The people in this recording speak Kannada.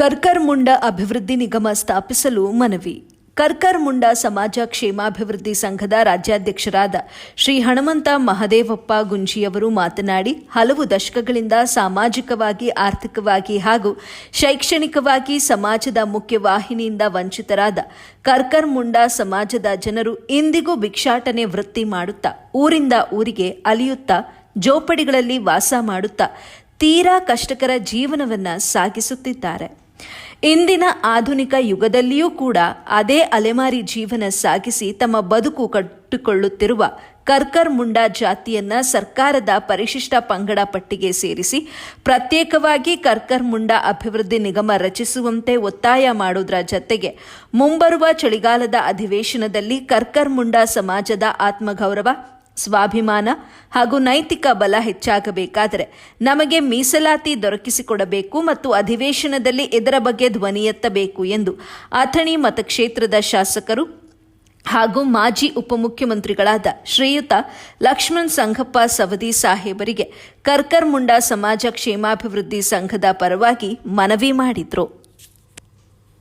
ಕರ್ಕರ್ ಮುಂಡ ಅಭಿವೃದ್ಧಿ ನಿಗಮ ಸ್ಥಾಪಿಸಲು ಮನವಿ. ಕರ್ಕರ್ ಮುಂಡ ಸಮಾಜ ಕ್ಷೇಮಾಭಿವೃದ್ಧಿ ಸಂಘದ ರಾಜ್ಯಾಧ್ಯಕ್ಷರಾದ ಶ್ರೀ ಹಣಮಂತ ಮಹದೇವಪ್ಪ ಗುಂಜಿಯವರು ಮಾತನಾಡಿ, ಹಲವು ದಶಕಗಳಿಂದ ಸಾಮಾಜಿಕವಾಗಿ, ಆರ್ಥಿಕವಾಗಿ ಹಾಗೂ ಶೈಕ್ಷಣಿಕವಾಗಿ ಸಮಾಜದ ಮುಖ್ಯವಾಹಿನಿಯಿಂದ ವಂಚಿತರಾದ ಕರ್ಕರ್ ಮುಂಡ ಸಮಾಜದ ಜನರು ಇಂದಿಗೂ ಭಿಕ್ಷಾಟನೆ ವೃತ್ತಿ ಮಾಡುತ್ತಾ, ಊರಿಂದ ಊರಿಗೆ ಅಲಿಯುತ್ತಾ, ಜೋಪಡಿಗಳಲ್ಲಿ ವಾಸ ಮಾಡುತ್ತಾ, ತೀರಾ ಕಷ್ಟಕರ ಜೀವನವನ್ನ ಸಾಗಿಸುತ್ತಿದ್ದಾರೆ. ಇಂದಿನ ಆಧುನಿಕ ಯುಗದಲ್ಲಿಯೂ ಕೂಡ ಅದೇ ಅಲೆಮಾರಿ ಜೀವನ ಸಾಗಿಸಿ ತಮ್ಮ ಬದುಕು ಕಟ್ಟಿಕೊಳ್ಳುತ್ತಿರುವ ಕರ್ಕರ್ ಮುಂಡಾ ಜಾತಿಯನ್ನ ಸರ್ಕಾರದ ಪರಿಶಿಷ್ಟ ಪಂಗಡ ಪಟ್ಟಿಗೆ ಸೇರಿಸಿ ಪ್ರತ್ಯೇಕವಾಗಿ ಕರ್ಕರ್ ಮುಂಡಾ ಅಭಿವೃದ್ಧಿ ನಿಗಮ ರಚಿಸುವಂತೆ ಒತ್ತಾಯ ಮಾಡುವುದರ ಜತೆಗೆ ಮುಂಬರುವ ಚಳಿಗಾಲದ ಅಧಿವೇಶನದಲ್ಲಿ ಕರ್ಕರ್ ಮುಂಡಾ ಸಮಾಜದ ಆತ್ಮಗೌರವ ಸ್ವಾಭಿಮಾನ ಹಾಗೂ ನೈತಿಕ ಬಲ ಹೆಚ್ಚಾಗಬೇಕಾದರೆ ನಮಗೆ ಮೀಸಲಾತಿ ದೊರಕಿಸಿಕೊಡಬೇಕು ಮತ್ತು ಅಧಿವೇಶನದಲ್ಲಿ ಇದರ ಬಗ್ಗೆ ಧ್ವನಿ ಎತ್ತಬೇಕು ಎಂದು ಅಥಣಿ ಮತಕ್ಷೇತ್ರದ ಶಾಸಕರು ಹಾಗೂ ಮಾಜಿ ಉಪಮುಖ್ಯಮಂತ್ರಿಗಳಾದ ಶ್ರೀಯುತ ಲಕ್ಷ್ಮಣ್ ಸಂಘಪ್ಪ ಸವದಿ ಸಾಹೇಬರಿಗೆ ಕರ್ಕರ್ ಮುಂಡಾ ಸಮಾಜ ಕ್ಷೇಮಾಭಿವೃದ್ಧಿ ಸಂಘದ ಪರವಾಗಿ ಮನವಿ ಮಾಡಿದ್ರು.